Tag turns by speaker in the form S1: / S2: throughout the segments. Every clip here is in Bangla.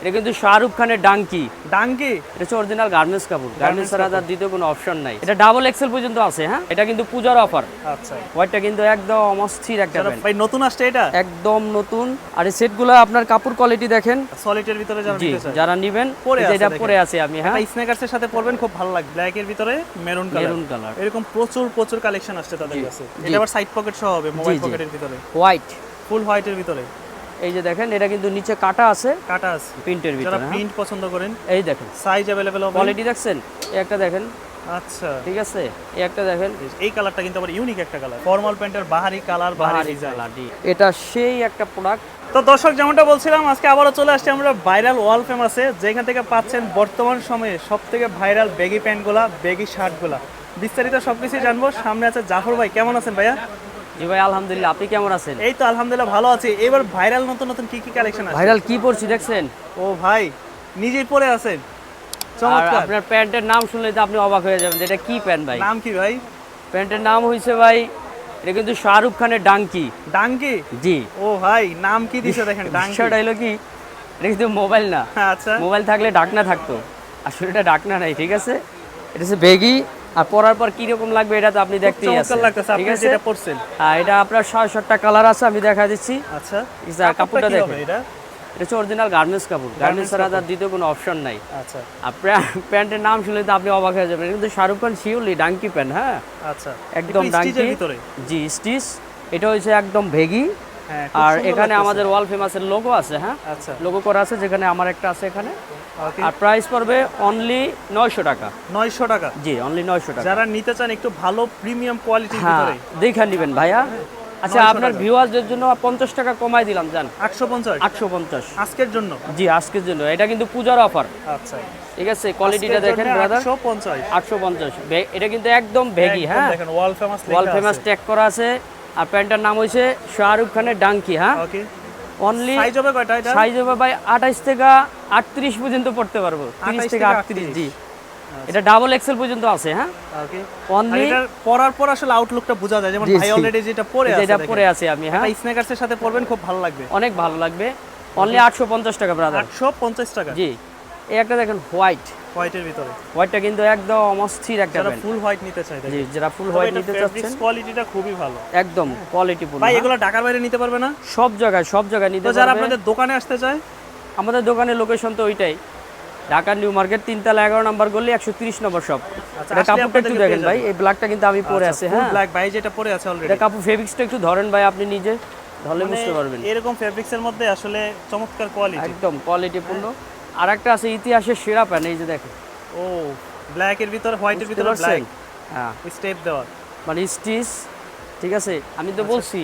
S1: এটা কিন্তু শাহরুখ খানের ডাঙ্কি।
S2: ডাঙ্কি?
S1: এটা হচ্ছে অরিজিনাল গার্মেন্টস কাপড়। গার্মেন্টস ছাড়া তার দ্বিতীয় কোনো অপশন নাই। এটা ডাবল এক্সেল পর্যন্ত আছে হ্যাঁ? এটা কিন্তু পূজার অফার
S2: আচ্ছা।
S1: হোয়াইটটা কিন্তু একদম অস্থির একটা
S2: ভাই নতুন আসছে এটা?
S1: একদম নতুন। আর এই সেটগুলো আপনার কাপড় কোয়ালিটি দেখেন।
S2: সলিটের ভিতরে যারা নিতে চায়।
S1: যারা নিবেন এটা পরে আছে আমি হ্যাঁ?
S2: স্নেকার্স এর সাথে পরবেন খুব ভালো লাগবে। ব্ল্যাক এর ভিতরে মেরুন কালার
S1: মেরুন কালার
S2: এরকম প্রচুর প্রচুর কালেকশন আসছে তাদের কাছে। এটা আবার সাইড পকেট সহ হবে মোবাইল পকেটের ভিতরে।
S1: হোয়াইট
S2: ফুল হোয়াইটের ভিতরে।
S1: এই যে দেখেন এটা কিন্তু নিচে কাটা আছে
S2: কাটা আছে।
S1: প্রিন্টের ভিতরে হ্যাঁ।
S2: প্রিন্ট পছন্দ করেন
S1: এই দেখেন।
S2: সাইজ অ্যাভেলেবেল হবে।
S1: কোয়ালিটি দেখছেন? একটা দেখেন।
S2: আচ্ছা।
S1: ঠিক আছে? এই একটা দেখেন।
S2: এই কালারটা কিন্তু আবার ইউনিক একটা কালার ফর্মাল প্যান্টের বাহারি কালার বাহারি
S1: বাহারি
S2: ডিজাইন
S1: এটা সেই একটা প্রোডাক্ট
S2: তো দর্শক যেমনটা বলছিলাম আজকে আবারও চলে আসছি আমরা ভাইরাল ওয়াল ফেমাসে যেখান থেকে পাচ্ছেন বর্তমান সময়ে সব থেকে ভাইরাল বেগি প্যান্টগুলা বেগি শার্টগুলা বিস্তারিত সবকিছু জানব। সামনে আছে জাফর ভাই। কেমন আছেন ভাইয়া?
S1: জি ভাই আলহামদুলিল্লাহ। আপনি কেমন আছেন?
S2: এই তো আলহামদুলিল্লাহ ভালো আছি। এবার ভাইরাল নতুন নতুন কি কি কালেকশন আছে?
S1: ভাইরাল কি পড়ছি দেখছেন?
S2: ও ভাই নিজেই পরে আছেন। চমৎকার।
S1: আপনার প্যান্টের নাম শুনলে তো আপনি অবাক হয়ে যাবেন এটা কি প্যান্ট ভাই?
S2: নাম কি ভাই?
S1: প্যান্টের নাম হয়েছে ভাই এটা কিন্তু শাহরুখ খানের ডাঙ্কি।
S2: ডাঙ্কি?
S1: জি।
S2: ও ভাই নাম কি দিছে দেখেন ডাঙ্কি?
S1: বিষয়টা হলো কি এটা কিন্তু মোবাইল না।
S2: আচ্ছা।
S1: মোবাইল থাকলে ডাকনা থাকতো। আসলে এটা ডাকনা নাই ঠিক আছে? এটা হচ্ছে বেগি আর পরার পর কি রকম লাগবে এটা তো আপনি দেখতেই আছেন। ঠিক
S2: আপনি
S1: আছে
S2: যেটা পরছেন।
S1: আর এটা আপনার ছয় সাতটা কালার আছে আমি দেখা দিচ্ছি।
S2: আচ্ছা।
S1: কাপড়টা দেখেন।
S2: এটা?
S1: এটা হচ্ছে অরিজিনাল গার্মেন্টস কাপড়। গার্মেন্টস ছাড়া তার দ্বিতীয় কোনো অপশন নাই।
S2: আচ্ছা।
S1: প্যা- প্যান্টের নাম শুনলে তো আপনি অবাক হয়ে যাবেন। কিন্তু শাহরুখ খান শিওরলি ডাঙ্কি প্যান্ট হ্যাঁ?
S2: আচ্ছা।
S1: একদম ডাঙ্কি জি স্টিচ এটা হচ্ছে একদম ভেগি।
S2: হ্যাঁ
S1: আর এখানে আমাদের ওয়াল ফেমাসের লোগো আছে হ্যাঁ?
S2: আচ্ছা।
S1: লোগো করা আছে যেখানে আমার একটা আছে এখানে। আর প্রাইস পড়বে অনলি নয়শো টাকা।
S2: 900 টাকা।
S1: জি অনলি নয়শো টাকা।
S2: যারা নিতে চান একটু ভালো প্রিমিয়াম কোয়ালিটির
S1: হ্যাঁ দেখে নেবেন ভাইয়া। আচ্ছা আপনার। ভিউয়ারদের জন্য পঞ্চাশ টাকা কমাই দিলাম জান।
S2: 850
S1: আটশো পঞ্চাশ।
S2: আজকের জন্য?
S1: জি আজকের জন্য। এটা কিন্তু পূজার অফার
S2: আচ্ছা।
S1: ঠিক আছে কোয়ালিটিটা দেখেন ব্রাদার
S2: 850
S1: আটশো পঞ্চাশ। এটা কিন্তু একদম
S2: একদম
S1: হ্যাঁ?
S2: দেখেন world famous
S1: world famous tag করা আছে। আর প্যান্টটার নাম হয়েছে শাহরুখ খানের ডাঙ্কি হ্যাঁ?
S2: ওকে
S1: অনলি
S2: সাইজ হবে কয়টা এটা?
S1: সাইজ হবে ভাই আঠাইশ থেকে আটত্রিশ পর্যন্ত পড়তে পারব। তিরিশ
S2: 28
S1: থেকে
S2: থেকে 38
S1: জি। এটা ডাবল এক্সেল পর্যন্ত আছে হ্যাঁ?
S2: ওকে
S1: অনলি
S2: এটা পরার পর আসলে আউটলুকটা বোঝা যায়। যেমন ভাই। অলরেডি যেটা পরে আছে
S1: যেটা পরে আছে আমি হ্যাঁ?
S2: এটা স্নেকার্স সাথে পরবেন খুব ভালো লাগবে।
S1: অনেক ভালো লাগবে। অনলি আটশো পঞ্চাশ টাকা ব্রাদার
S2: 850 টাকা।
S1: জি। এই একটা দেখেন হোয়াইট
S2: হোয়াইটের ভিতরে।
S1: হোয়াইটটা কিন্তু একদম অস্থির একটা
S2: যারা ফুল হোয়াইট নিতে চায়
S1: জি যারা ফুল হোয়াইট নিতে চাচ্ছেন
S2: কোয়ালিটিটা খুবই ভালো।
S1: একদম কোয়ালিটি পূর্ণ
S2: ভাই
S1: হ্যাঁ।
S2: এগুলো ঢাকার বাইরে নিতে পারবে না?
S1: সব জায়গায় সব জায়গায় নিতে
S2: তো যারা আপনাদের দোকানে আসতে চায়?
S1: আমাদের দোকানের লোকেশন তো ওইটাই। ঢাকা নিউ মার্কেট তিনতলা এগারো নম্বর গলি একশো তিরিশ নম্বর শপ
S2: আচ্ছা,
S1: এটা
S2: আসলে
S1: কাপড়টা একটু দেখেন ভাই এই ব্ল্যাকটা কিন্তু আমি পরে আছে হ্যাঁ।
S2: ব্ল্যাক ভাই যেটা পরে আছে অলরেডি
S1: এটা কাপড় ফেব্রিক্সটা একটু ধরেন ভাই আপনি নিজে ধরলে বুঝতে পারবেন।
S2: এরকম ফেব্রিক্সের মধ্যে আসলে চমৎকার কোয়ালিটি
S1: একদম কোয়ালিটি পূর্ণ আর একটা আছে ইতিহাসের সেরা প্যান্ট এই যে দেখেন
S2: ও ব্ল্যাক এর ভিতরে হোয়াইটের
S1: বুঝতে
S2: ভিতরে ব্ল্যাক
S1: হ্যাঁ।
S2: স্টেপ দেওয়া।
S1: মানে স্টিচ ঠিক আছে? আমি
S2: আচ্ছা।
S1: তো বলছি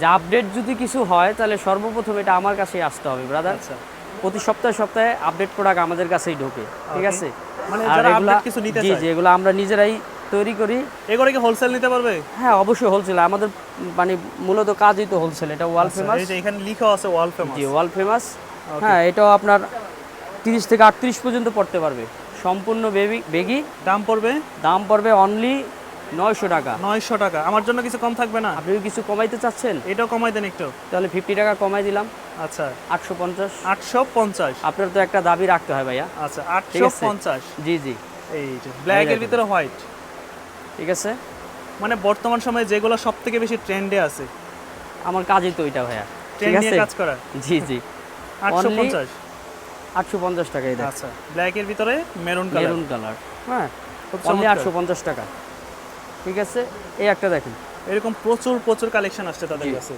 S1: যে আপডেট যদি কিছু হয় তাহলে সর্বপ্রথম এটা আমার কাছেই আসতে হবে ব্রাদার
S2: আচ্ছা।
S1: প্রতি সপ্তাহে সপ্তাহে আপডেট প্রোডাক্ট আমাদের কাছেই ঢোকে ঠিক আছে?
S2: মানে
S1: আর
S2: আপডেট কিছু নিতে
S1: জি জি এগুলো আমরা নিজেরাই তৈরি করি।
S2: এগুলো কি হোলসেল নিতে পারবে?
S1: হ্যাঁ অবশ্যই হোলসেল আমাদের মানে মূলত কাজই তো হোলসেল এটা ওয়াল ফেমাস
S2: এখানে লেখা আছে ওয়াল ফেমাস
S1: জি ওয়াল ফেমাস হ্যাঁ এটাও আপনার তিরিশ থেকে আটত্রিশ পর্যন্ত পড়তে পারবে। সম্পূর্ণ বেবি বেগি।
S2: দাম পড়বে?
S1: দাম পড়বে অনলি নয়শো টাকা।
S2: 900 টাকা। আমার জন্য কিছু কম থাকবে না?
S1: আপনি কিছু কমাইতে চাচ্ছেন?
S2: এটাও কমাই দেন একটু।
S1: তাহলে ফিফটি টাকা কমাই দিলাম।
S2: আচ্ছা।
S1: আটশো পঞ্চাশ।
S2: 850
S1: আপনার তো একটা দাবি রাখতে হয় ভাইয়া।
S2: আচ্ছা
S1: আছে।
S2: 850
S1: জি জি।
S2: এই যে ব্ল্যাক ভিতরে হোয়াইট
S1: ঠিক আছে?
S2: মানে বর্তমান সময়ে যেগুলো সব থেকে বেশি ট্রেন্ডে আছে।
S1: আমার কাজই তো ওইটা ভাইয়া। ঠিক আছে?
S2: কাজ করা।
S1: জি জি।
S2: 850
S1: আটশো পঞ্চাশ টাকা দেখ।
S2: আচ্ছা ব্ল্যাক এর ভিতরে মেরুন কালার
S1: মেরুন কালার হ্যাঁ
S2: খুব
S1: অনলি
S2: চমৎকার।
S1: আটশো পঞ্চাশ টাকা। ঠিক আছে? এই একটা দেখেন।
S2: এরকম প্রচুর প্রচুর কালেকশন আসছে তাদের কাছে।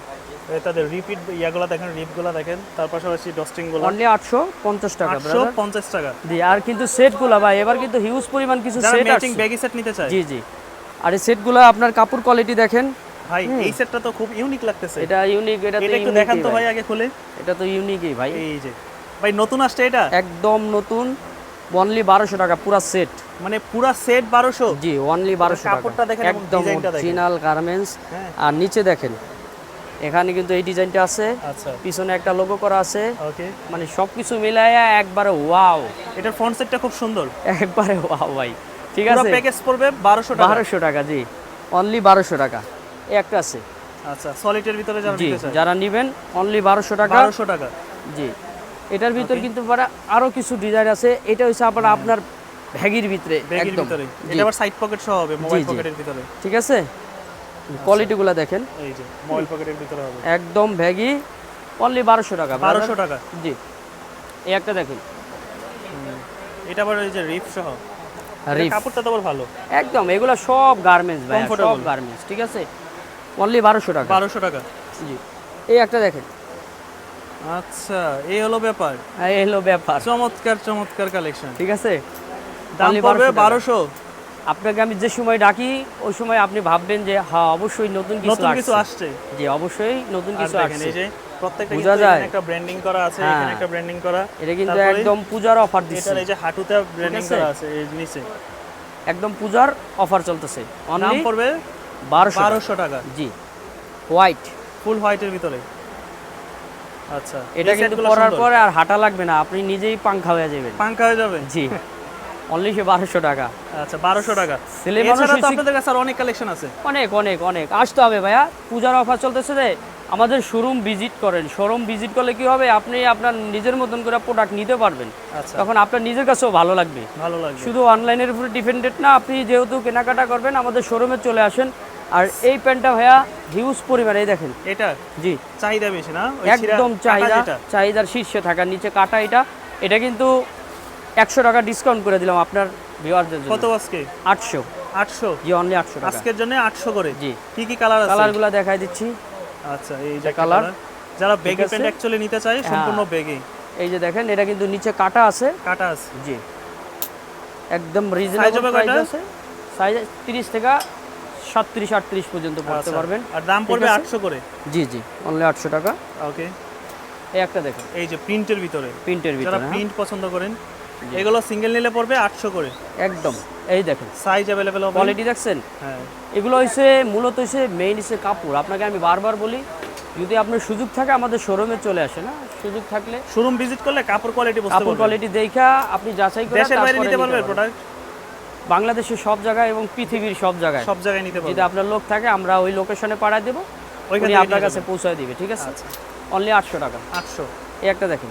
S2: তাদের রিপিট ইয়াগুলো দেখেন রিপগুলো দেখেন। তার পাশাপাশি ডস্টিংগুলো
S1: অনলি আটশো পঞ্চাশ টাকা
S2: আটশো পঞ্চাশ টাকা।
S1: জি আর কিন্তু সেটগুলো ভাই এবার কিন্তু হিউজ পরিমাণ কিছু সেট
S2: ম্যাচিং ব্যাগি সেট নিতে চায়।
S1: জি জি। আর এই সেটগুলো আপনার কাপড় কোয়ালিটি দেখেন।
S2: ভাই এই সেটটা তো খুব ইউনিক লাগতেছে।
S1: এটা ইউনিক এটা তো
S2: এটা একটু দেখান তো ভাই। আগে খুলে।
S1: এটা তো ইউনিকই ভাই।
S2: এই যে। ভাই নতুন আসছে এটা?
S1: একদম নতুন অনলি বারোশো টাকা পুরা সেট
S2: মানে পুরা সেট বারোশো?
S1: জি অনলি বারোশো টাকা।
S2: কাপড়টা দেখেন
S1: একদম অরিজিনাল গার্মেন্টস
S2: হ্যাঁ।
S1: আর নিচে দেখেন এখানে কিন্তু এই ডিজাইনটা আছে।
S2: আচ্ছা।
S1: পিছনে একটা লোগো করা আছে।
S2: ওকে।
S1: মানে সবকিছু মিলাইয়া একবারে ওয়াও
S2: এটার ফ্রন্ট সেটটা খুব সুন্দর।
S1: একবারে ওয়াও ভাই। ঠিক
S2: পুরো
S1: আছে?
S2: প্যাকেজ পড়বে বারোশো টাকা।
S1: বারোশো টাকা জি। অনলি বারোশো টাকা। এই একটা আছে।
S2: আচ্ছা সলিটের ভিতরে যারা
S1: যারা নিবেন অনলি বারোশো টাকা।
S2: বারোশো টাকা।
S1: জি। এটার ভিতর কিন্তু পরে আরও কিছু ডিজাইন আছে। এটা হচ্ছে আপনার আপনার ভ্যাগির ভিতরে একদম।
S2: এটা আবার সাইড পকেট সহ হবে মোবাইল পকেটের ভিতরে।
S1: ঠিক আছে? কোয়ালিটিগুলো দেখেন।
S2: এই যে মোবাইল পকেটের ভিতরে হবে।
S1: একদম ভ্যাগি অনলি বারোশো টাকা brother।
S2: বারোশো টাকা।
S1: জি। এই একটা দেখেন।
S2: এটা আবার এই যে রিপ সহ।
S1: রিফ
S2: কাপড়টা তো আবার ভালো।
S1: একদম এগুলো সব গার্মেন্টস ভাই সব গার্মেন্টস ঠিক আছে? অনলি বারোশো টাকা।
S2: বারোশো টাকা।
S1: জি। এই একটা দেখেন।
S2: আচ্ছা এই হলো ব্যাপার।
S1: এই হলো ব্যাপার।
S2: চমৎকার চমৎকার কালেকশন
S1: ঠিক আছে?
S2: দাম পড়বে বারোশো
S1: আপনাকে আমি যে সময় ডাকি ওই সময় আপনি ভাববেন যে হ্যাঁ অবশ্যই নতুন কিছু
S2: কিছু
S1: আসছে। জি অবশ্যই নতুন কিছু আসছে।
S2: এই যে প্রত্যেকটা কিন্তু একটা ব্র্যান্ডিং করা আছে
S1: হ্যাঁ।
S2: এখানে একটা ব্র্যান্ডিং করা।
S1: এটা কিন্তু একদম পূজার অফার দিচ্ছে।
S2: এটার এই যে হাঁটুতে ব্র্যান্ডিং? করা আছে এই নিচে
S1: একদম পূজার অফার চলতেছে। অনলি
S2: পড়বে
S1: বারোশো
S2: বারোশো টাকা।
S1: জি। হোয়াইট
S2: ফুল হোয়াইটের ভিতরে। আচ্ছা।
S1: এটা কিন্তু পরার পরে আর হাঁটা লাগবে না আপনি নিজেই পাংখা হয়ে যাবেন।
S2: পাঙ্কা হয়ে যাবে
S1: জি। অনলি সে বারোশো টাকা।
S2: আচ্ছা বারোশো টাকা।
S1: ছেলে মানুষ
S2: আপনাদের কাছে অনেক কালেকশন আছে।
S1: অনেক অনেক অনেক। আসতে হবে ভাইয়া। পূজার অফার চলতেছে যে আমাদের শোরুম ভিজিট করেন। শোরুম ভিজিট করলে কি হবে? আপনি আপনার নিজের মতন করে প্রোডাক্ট নিতে পারবেন।
S2: আচ্ছা।
S1: তখন আপনার নিজের কাছেও ভালো লাগবে।
S2: ভালো লাগবে।
S1: শুধু অনলাইনের উপরে ডিপেন্ডেন্ট না আপনি যেহেতু কেনাকাটা করবেন আমাদের শোরুমে চলে আসেন। আর এই প্যান্টটা ভাইয়া হিউজ পরিমাণে এই দেখেন।
S2: এটা?
S1: জি।
S2: চাহিদা বেশি না?
S1: একদম চাহিদা। চাহিদার শীর্ষে থাকা নিচে কাটা এটা। এটা কিন্তু একশো টাকা ডিসকাউন্ট করে দিলাম আপনার ভিউয়ারদের
S2: কত আজকে?
S1: আটশো।
S2: আটশো?
S1: জি অনলি আটশো
S2: আজকের জন্য আটশো করে?
S1: জি।
S2: কি কি কালার
S1: কালারগুলো দেখাই দিচ্ছি।
S2: আচ্ছা এই যে
S1: কালার।
S2: যারা বেগে প্যান্ট অ্যাকচুয়ালি নিতে চায় সম্পূর্ণ বেগে
S1: এই যে দেখেন এটা কিন্তু নিচে কাটা আছে।
S2: কাটা আছে।
S1: জি। একদম রিজনেবল প্রাইস আছে। সাইজ 30 থেকে 37 38 পর্যন্ত পড়তে
S2: আচ্ছা।
S1: পারবেন।
S2: আর দাম পড়বে আটশো করে?
S1: জি জি। অনলি 800 টাকা।
S2: ওকে।
S1: এই একটা দেখেন।
S2: এই যে প্রিন্টের ভিতরে।
S1: প্রিন্টের ভিতরে হ্যাঁ?
S2: প্রিন্ট পছন্দ করেন এগুলো সিঙ্গেল নিলে পড়বে আটশো করে।
S1: একদম। এই দেখেন।
S2: সাইজ অ্যাভেলেবেল হবে।
S1: কোয়ালিটি দেখছেন?
S2: হ্যাঁ।
S1: এগুলো হইছে মূলত হইছে মেইন হইছে কাপড়। আপনাকে আমি বারবার বলি যদি আপনার সুযোগ থাকে আমাদের শোরুমে চলে আসে না সুযোগ থাকলে
S2: শোরুম ভিজিট করলে কাপড় কোয়ালিটি
S1: কাপড় কোয়ালিটি দেখা আপনি যাচাই করে
S2: দেশের বাইরে নিতে
S1: পারবেন।
S2: প্রোডাক্ট
S1: বাংলাদেশের সব জায়গায় এবং পৃথিবীর সব জায়গায়।
S2: সব জায়গায় নিতে
S1: যদি আপনার লোক থাকে আমরা ওই লোকেশনে পাঠায় দেবো।
S2: ওইখান
S1: আপনার কাছে পৌঁছায় দিবে ঠিক আছে?
S2: আচ্ছা।
S1: অনলি আটশো টাকা।
S2: আটশো।
S1: এই একটা দেখেন।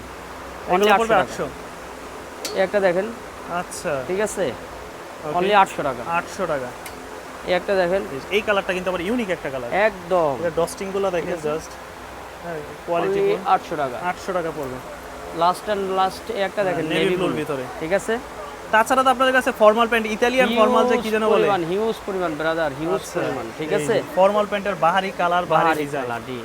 S1: অনলি আটশো এই একটা দেখেন।
S2: আচ্ছা।
S1: ঠিক আছে? অনলি আটশো টাকা।
S2: আটশো টাকা।
S1: এই একটা দেখেন।
S2: এই কালারটা কিন্তু আবার ইউনিক একটা কালার।
S1: একদম।
S2: এটা ডস্টিংগুলো দেখেন জাস্ট কোয়ালিটি
S1: অনলি আটশো টাকা।
S2: আটশো টাকা পড়বে।
S1: লাস্ট অ্যান্ড লাস্ট এই একটা দেখেন
S2: নেভি
S1: নেভি
S2: ব্লুর
S1: ব্লু
S2: ভিতরে।
S1: ঠিক আছে?
S2: তাছাড়া তো আপনাদের কাছে ফর্মাল প্যান্ট ইতালিয়ান ফর্মাল যে কি যেন বলে?
S1: হিউজ পরিমাণ ব্রাদার হিউজ পরিমাণ ঠিক আছে?
S2: ফর্মাল প্যান্টের বাহারি কালার বাহারি
S1: কালার জি।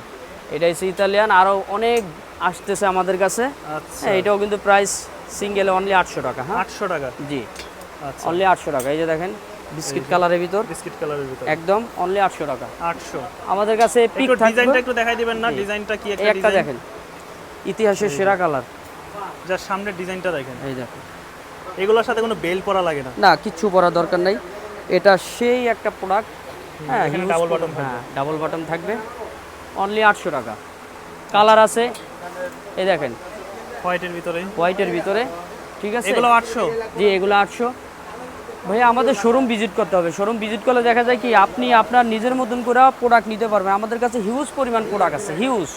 S1: এটা হচ্ছে ইতালিয়ান আরও অনেক আসতেছে আমাদের কাছে।
S2: আচ্ছা।
S1: হ্যাঁ এটাও কিন্তু প্রাইস সিঙ্গেল অনলি আটশো টাকা হ্যাঁ?
S2: আটশো টাকা।
S1: জি।
S2: আচ্ছা।
S1: অনলি আটশো টাকা এই যে দেখেন বিস্কিট কালারের ভিতর।
S2: বিস্কিট কালারের ভিতরে।
S1: একদম অনলি আটশো টাকা।
S2: আটশো।
S1: আমাদের কাছে পিক থাকবে।
S2: ডিজাইনটা একটু দেখাই দিবেন না ডিজাইনটা কি একটা
S1: দেখেন ইতিহাসের সেরা কালার
S2: যার সামনের ডিজাইনটা দেখেন।
S1: এই দেখেন।
S2: এগুলোর সাথে কোনো বেল পরা লাগে না?
S1: না কিচ্ছু পরা দরকার নাই। এটা সেই একটা প্রোডাক্ট হ্যাঁ
S2: double
S1: pro- হ্যাঁ ডাবল বাটন থাকবে। অনলি আটশো টাকা। কালার আছে এই দেখেন।
S2: হোয়াইটের ভিতরে।
S1: হোয়াইটের ভিতরে ঠিক আছে?
S2: এগুলো আটশো?
S1: জি এগুলো আটশো। ভাইয়া আমাদের শোরুম ভিজিট করতে হবে। শোরুম ভিজিট করলে দেখা যায় কি আপনি আপনার নিজের মতন করে প্রোডাক্ট নিতে পারবেন। আমাদের কাছে হিউজ পরিমাণ প্রোডাক্ট আছে হিউজ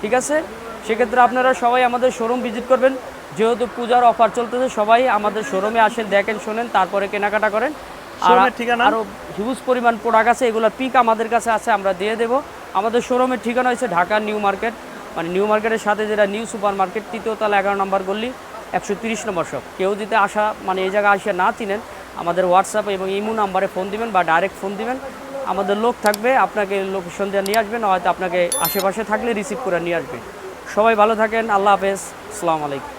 S1: ঠিক আছে? সেক্ষেত্রে আপনারা সবাই আমাদের শোরুম ভিজিট করবেন। যেহেতু পূজার অফার চলতেছে সবাই আমাদের শোরুমে আসেন দেখেন শোনেন তারপরে কেনাকাটা করেন। আর? আরও হিউজ পরিমাণ প্রোডাক্ট আছে এগুলোর পিক আমাদের কাছে আছে আমরা দিয়ে দেবো। আমাদের শোরুমের ঠিকানা হচ্ছে ঢাকা নিউ মার্কেট। মানে নিউ মার্কেটের সাথে যেটা নিউ সুপার মার্কেট তৃতীয় তৃতীয়তলা এগারো নম্বর গল্লি একশো তিরিশ নম্বর শপ কেউ যদি আসা মানে এই জায়গায় আসে না চিনেন আমাদের হোয়াটসঅ্যাপ এবং ইমো নাম্বারে ফোন দিবেন বা ডাইরেক্ট ফোন দিবেন। আমাদের লোক থাকবে আপনাকে লোকেশন দিয়ে নিয়ে আসবেন হয়তো আপনাকে আশেপাশে থাকলে রিসিভ করে নিয়ে আসবে। সবাই ভালো থাকেন আল্লাহ হাফেজ আসসালামু আলাইকুম।